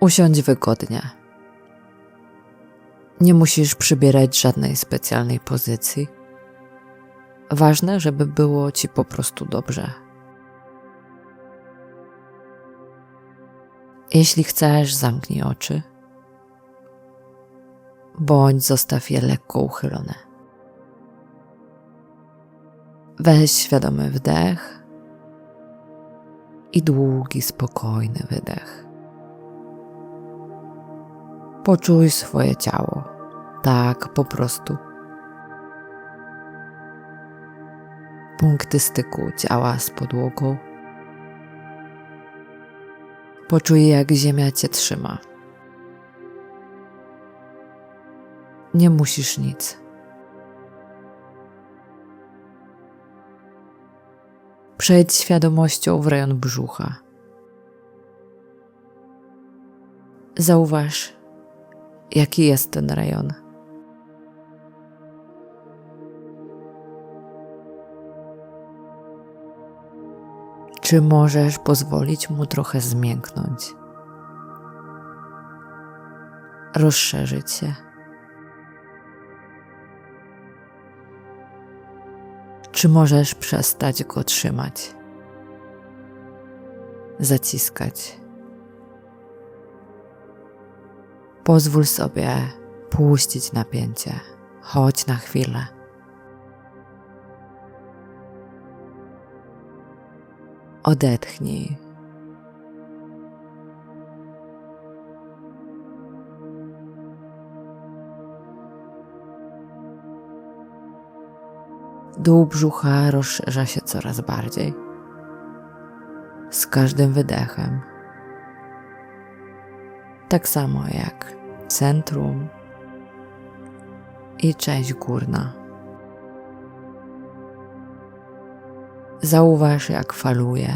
Usiądź wygodnie. Nie musisz przybierać żadnej specjalnej pozycji. Ważne, żeby było ci po prostu dobrze. Jeśli chcesz, zamknij oczy, bądź zostaw je lekko uchylone. Weź świadomy wdech i długi, spokojny wydech. Poczuj swoje ciało, tak po prostu. Punkty styku ciała z podłogą. Poczuj, jak ziemia cię trzyma. Nie musisz nic. Przejdź świadomością w rejon brzucha. Zauważ, jaki jest ten rejon. Czy możesz pozwolić mu trochę zmięknąć? Rozszerzyć się. Czy możesz przestać go trzymać? Zaciskać. Pozwól sobie puścić napięcie, choć na chwilę. Odetchnij. Dół brzucha rozszerza się coraz bardziej. Z każdym wydechem. Tak samo jak centrum i część górna. Zauważ, jak faluje,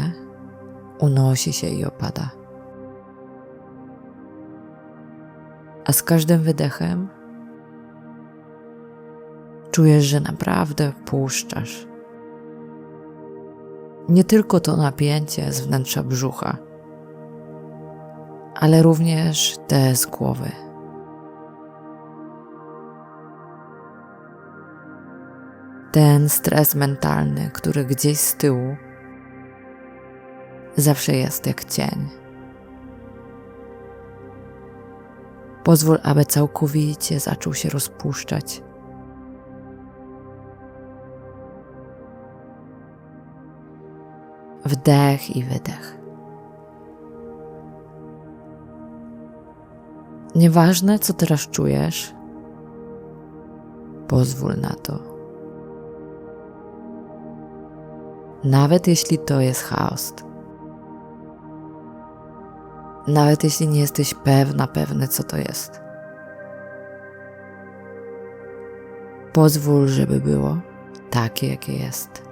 unosi się i opada. A z każdym wydechem czujesz, że naprawdę puszczasz. Nie tylko to napięcie z wnętrza brzucha, ale również te z głowy. Ten stres mentalny, który gdzieś z tyłu zawsze jest jak cień. Pozwól, aby całkowicie zaczął się rozpuszczać. Wdech i wydech. Nieważne, co teraz czujesz, pozwól na to. Nawet jeśli to jest chaos. Nawet jeśli nie jesteś pewna, pewny, co to jest. Pozwól, żeby było takie, jakie jest.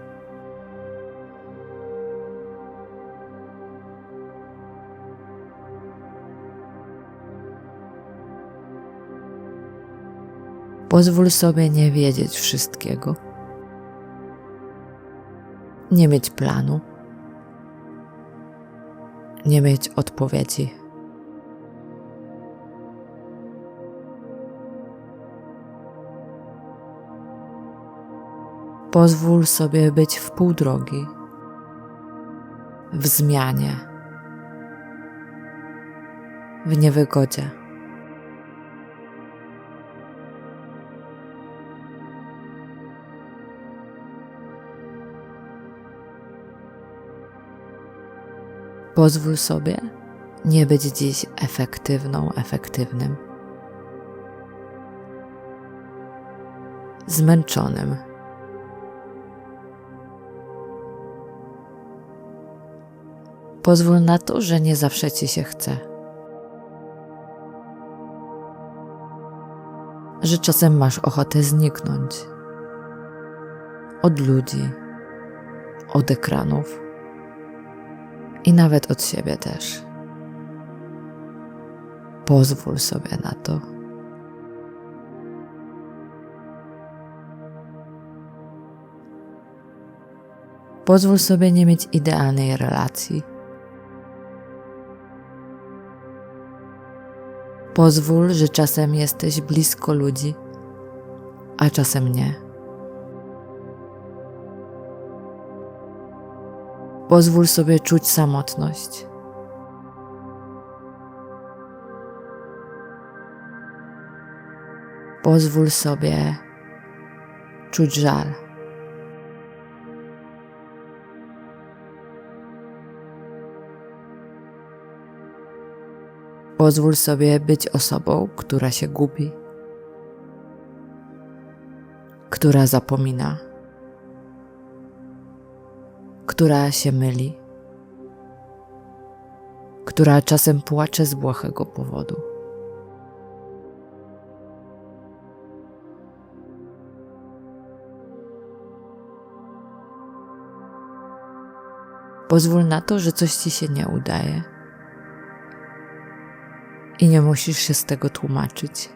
Pozwól sobie nie wiedzieć wszystkiego, nie mieć planu, nie mieć odpowiedzi. Pozwól sobie być w pół drogi, w zmianie, w niewygodzie. Pozwól sobie nie być dziś efektywną, efektywnym. Zmęczonym. Pozwól na to, że nie zawsze ci się chce. Że czasem masz ochotę zniknąć od ludzi, od ekranów i nawet od siebie też. Pozwól sobie na to. Pozwól sobie nie mieć idealnej relacji. Pozwól, że czasem jesteś blisko ludzi, a czasem nie. Pozwól sobie czuć samotność. Pozwól sobie czuć żal. Pozwól sobie być osobą, która się gubi, która zapomina, która się myli, która czasem płacze z błahego powodu. Pozwól na to, że coś ci się nie udaje. I nie musisz się z tego tłumaczyć.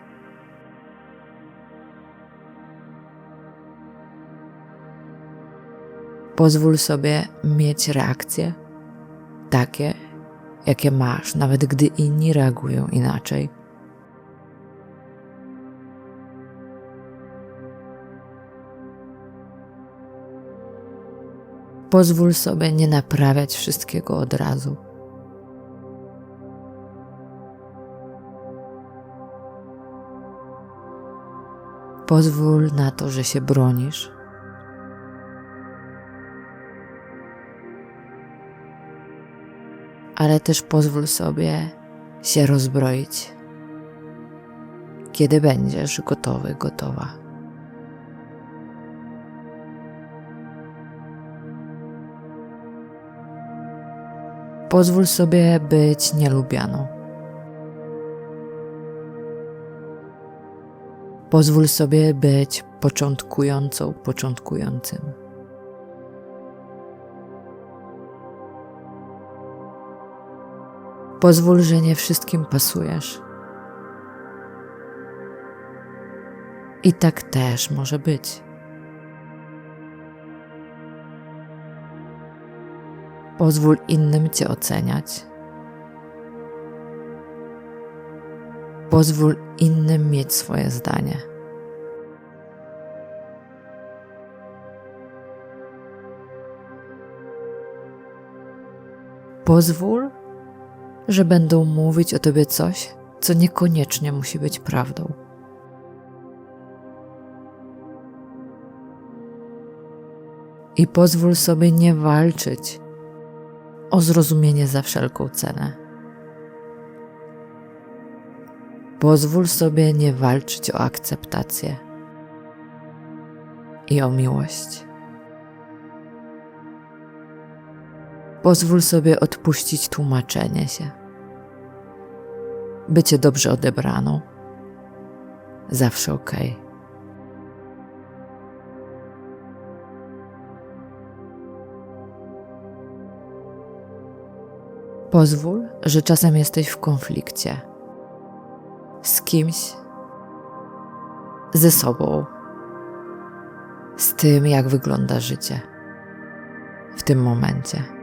Pozwól sobie mieć reakcje takie, jakie masz, nawet gdy inni reagują inaczej. Pozwól sobie nie naprawiać wszystkiego od razu. Pozwól na to, że się bronisz. Ale też pozwól sobie się rozbroić, kiedy będziesz gotowy, gotowa. Pozwól sobie być nielubianą. Pozwól sobie być początkującą, początkującym. Pozwól, że nie wszystkim pasujesz. I tak też może być. Pozwól innym Cię oceniać. Pozwól innym mieć swoje zdanie. Pozwól, że będą mówić o tobie coś, co niekoniecznie musi być prawdą. I pozwól sobie nie walczyć o zrozumienie za wszelką cenę. Pozwól sobie nie walczyć o akceptację i o miłość. Pozwól sobie odpuścić tłumaczenie się. Bycie dobrze odebraną. Zawsze ok. Pozwól, że czasem jesteś w konflikcie z kimś, ze sobą, z tym, jak wygląda życie w tym momencie.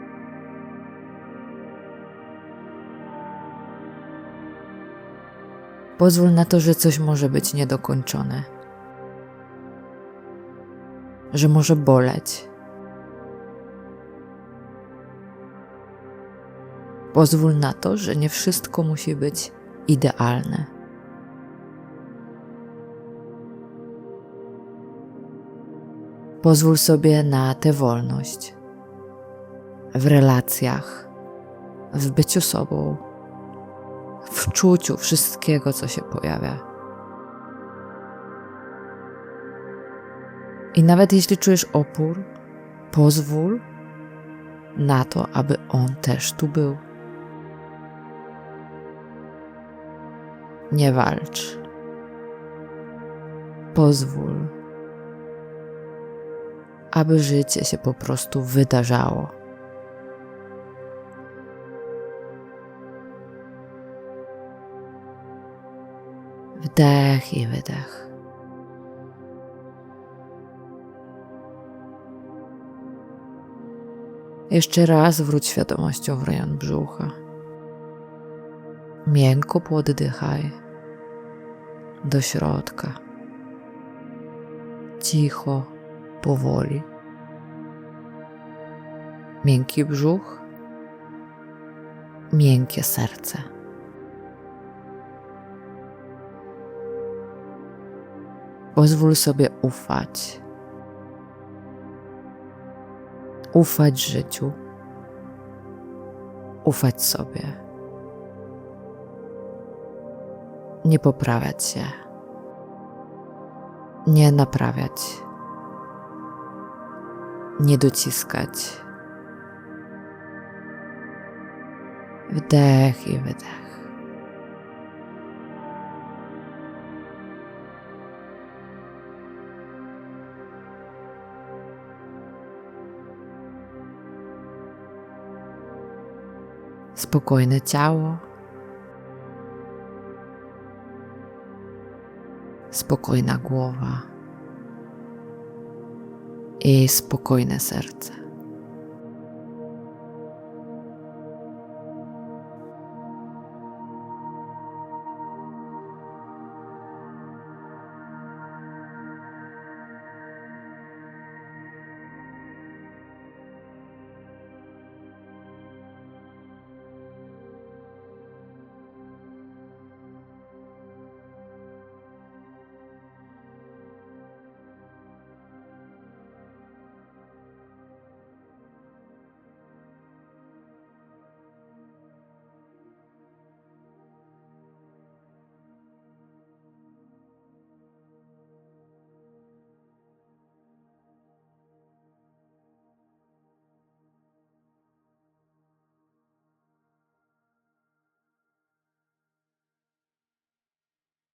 Pozwól na to, że coś może być niedokończone, że może boleć. Pozwól na to, że nie wszystko musi być idealne. Pozwól sobie na tę wolność w relacjach, w byciu sobą, w czuciu wszystkiego, co się pojawia. I nawet jeśli czujesz opór, pozwól na to, aby on też tu był. Nie walcz. Pozwól aby życie się po prostu wydarzało. Wdech i wydech. Jeszcze raz wróć świadomością w rejon brzucha. Miękko poddychaj. do środka. Cicho, powoli. Miękki brzuch, miękkie serce. Pozwól sobie ufać. Ufać życiu. Ufać sobie. Nie poprawiać się. Nie naprawiać. Nie dociskać. Wdech i wydech. Spokojne ciało. Spokojna głowa. I spokojne serce.